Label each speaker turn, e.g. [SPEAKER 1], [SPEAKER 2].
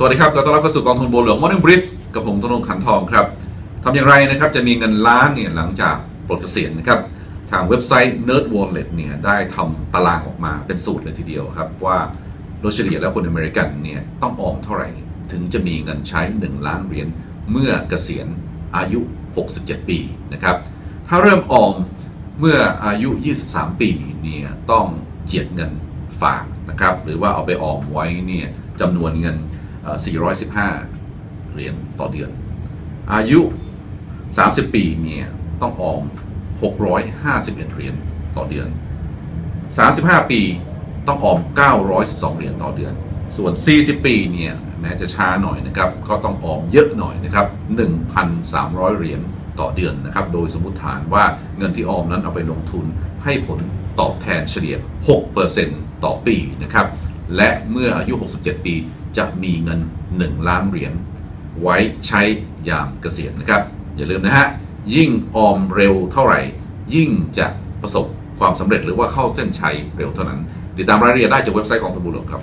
[SPEAKER 1] สวัสดีครับขอต้อนรับเข้าสู่กองทุนบัวหลวง Morning Brief กับผมธนงขันทองครับทำอย่างไรนะครับจะมีเงินล้านเนี่ยหลังจากปลดเกษียณนะครับทางเว็บไซต์ Nerd Wallet เนี่ยได้ทำตารางออกมาเป็นสูตรเลยทีเดียวครับว่าโดยเฉลี่ยแล้วคนอเมริกันเนี่ยต้องออมเท่าไหร่ ถึงจะมีเงินใช้ 1 ล้านเหรียญเมื่อเกษียณอายุ 67 ปีนะครับถ้าเริ่มออมเมื่ออายุ 23 ปีเนี่ยต้องเจียดเงินฝากนะครับหรือว่าเอาไปออมไว้เนี่ยจำนวนเงิน 415 เหรียญต่อเดือน อายุ 30 ปีเนี่ยต้องออม 651 เหรียญต่อเดือน 35 ปีต้องออม 912 เหรียญต่อเดือน ส่วน 40 ปีเนี่ยแม้จะช้าหน่อยนะครับ ก็ต้องออมเยอะหน่อยนะครับ 1,300 เหรียญต่อเดือนนะครับ โดยสมมติฐานว่าเงินที่ออมนั้นเอาไปลงทุนให้ผลตอบแทนเฉลี่ย 6%ต่อปีนะครับ และเมื่ออายุ 67 ปีจะมีเงิน 1 ล้านเหรียญไว้ใช้ยามเกษียณนะครับ อย่าลืมนะฮะ ยิ่งออมเร็วเท่าไหร่ ยิ่งจะประสบความสำเร็จหรือว่าเข้าเส้นชัยเร็วเท่านั้น ติดตามรายละเอียดได้จากเว็บไซต์ของทุนบุญหลวงครับ